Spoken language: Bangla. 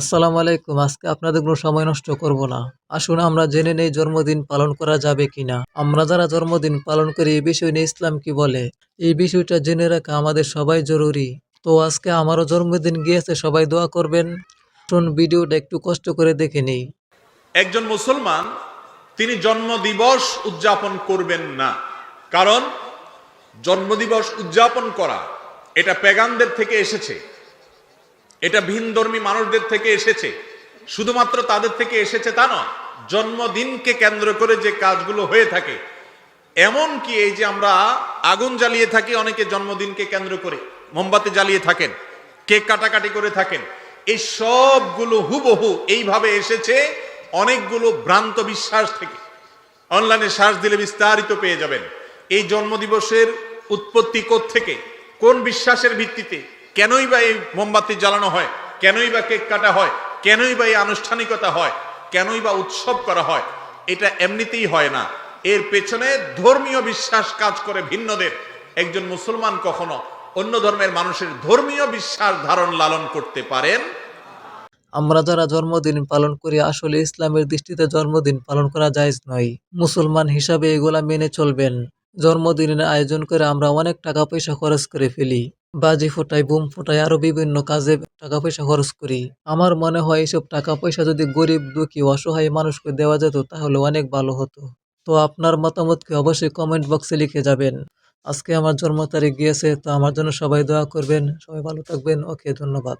আসসালামু আলাইকুম। আজকে আপনাদের কোনো সময় নষ্ট করব না। আসুন আমরা জেনে নেই জন্মদিন পালন করা যাবে কিনা। আমরা যারা জন্মদিন পালন করি, এই বিষয় নিয়ে ইসলাম কি বলে? এই বিষয়টা জেনে রাখা আমাদের সবাই জরুরি। তো আজকে আমারও জন্মদিন গিয়েছে, সবাই দোয়া করবেন। শুন ভিডিওটা একটু কষ্ট করে দেখে নেই। একজন মুসলমান, তিনি জন্মদিবস উদযাপন করবেন না। কারণ, জন্মদিবস উদযাপন করা এটা পেগানদের থেকে এসেছে। এটা ভিনধর্মী মানুষদের থেকে এসেছে। শুধুমাত্র তাদের থেকে এসেছে তা নয়, জন্মদিনকে কেন্দ্র করে যে কাজগুলো হয়ে থাকে এমন কি এই যে আমরা আগুন জ্বালিয়ে থাকি, অনেকে জন্মদিনকে কেন্দ্র করে মোমবাতি জ্বালিয়ে থাকেন, কেক কাটাকাটি করে থাকেন, এই সবগুলো হুবহু এইভাবে এসেছে অনেকগুলো ভ্রান্ত বিশ্বাস থেকে। অনলাইনে শ্বাস দিলে বিস্তারিত পেয়ে যাবেন, এই জন্মদিবসের উৎপত্তি থেকে কোন বিশ্বাসের ভিত্তিতে কেনই বা এই মোমবাতি জ্বালানো হয়? কেনই বা কেক কাটা হয়? কেনই বা এই আনুষ্ঠানিকতা হয়? কেনই বা উৎসব করা হয়? এটা এমনিতেই হয় না। এর পেছনে ধর্মীয় বিশ্বাস কাজ করে ভিন্নদের। একজন মুসলমান কখনো অন্য ধর্মের মানুষের ধর্মীয় বিশ্বাস ধারণ লালন করতে পারেন? আমরা যারা জন্মদিন পালন করি, আসলে ইসলামের দৃষ্টিতে জন্মদিন পালন করা জায়েজ নয়। মুসলমান হিসাবে এগুলা মেনে চলবেন। জন্মদিনের আয়োজন করে আমরা অনেক টাকা পয়সা খরচ করে ফেলি। বাজি ফোটাই বুম ফোটাই, আরও বিভিন্ন কাজে টাকা পয়সা খরচ করি। আমার মনে হয় এইসব টাকা পয়সা যদি গরিব, দুঃখী, অসহায় মানুষকে দেওয়া যেত, তাহলে অনেক ভালো হতো। তো আপনার মতামতকে অবশ্যই কমেন্ট বক্সে লিখে যাবেন। আজকে আমার জন্ম তারিখ গিয়েছে, তো আমার জন্য সবাই দোয়া করবেন। সবাই ভালো থাকবেন। ওকে, ধন্যবাদ।